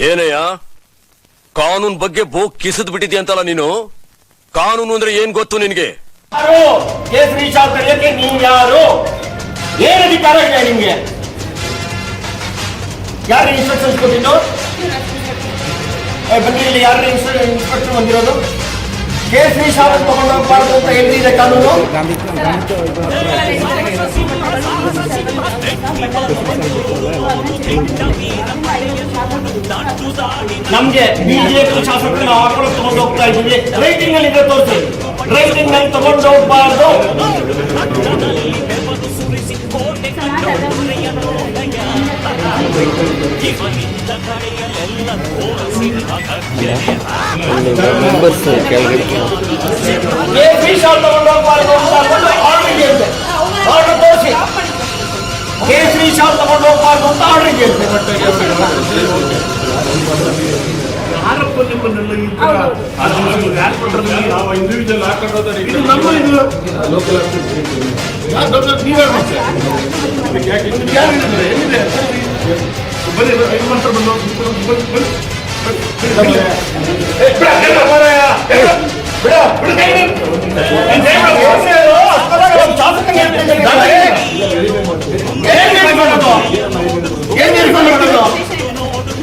ಏನಯ್ಯ ಕಾನೂನ್ ಬಗ್ಗೆ ಬೋಗ್ ಕಿಸಿದ್ ಬಿಟ್ಟಿದ್ಯ ಅಂತಲ್ಲ ನೀನು ಕಾನೂನು ಅಂದ್ರೆ ಏನ್ ಗೊತ್ತು ನಿನ್ಗೆ ಯಾರು ಕೇಸರಿ ಶಾಪ್ ತೆಗೆಯಕ್ಕೆ ನೀವು ಯಾರು ಏನ್ ಅಧಿಕಾರ ಇದೆ ನಿಮ್ಗೆ ಯಾರು ಇನ್ಸ್ಟ್ರಕ್ಷನ್ಸ್ ಕೊಟ್ಟಿದ್ದು ಏ, ಬನ್ನಿ ಇಲ್ಲಿ ಯಾರು ಇನ್ಸ್ಪೆಕ್ಟರ್ ಬಂದಿರೋದು ಕೇಸರಿ ಶಾಪ್ ತಗೊಂಡು ಹೋಗ್ಬಾರ್ದು ಅಂತ ಹೇಳಿದೆ ಕಾನೂನು ನಮ್ಗೆ ಬಿಜೆಪಿ ಶಾಸಕರು ಆಕಳು ತಗೊಂಡು ಹೋಗ್ತಾ ಇದ್ದೀವಿ. ರೈಟಿಂಗ್ ಅಲ್ಲಿ ತೋರಿಸಿ. ರೈಟಿಂಗ್ನಲ್ಲಿ ತಗೊಂಡು ಹೋಗ್ಬಾರ್ದು. ಮೆಂಬರ್ಸ್ ಕೆಳಗಡೆ ಮತ್ತೆ ತಗೊಂಡು ಯಾಕೆ ಇದು ಯಾರು ಹೇಳಿದ್ರೆ ಎಲ್ಲಿದೆ? ಬನ್ನಿ ಐದು ಮಂತ್ರ ಬಂದು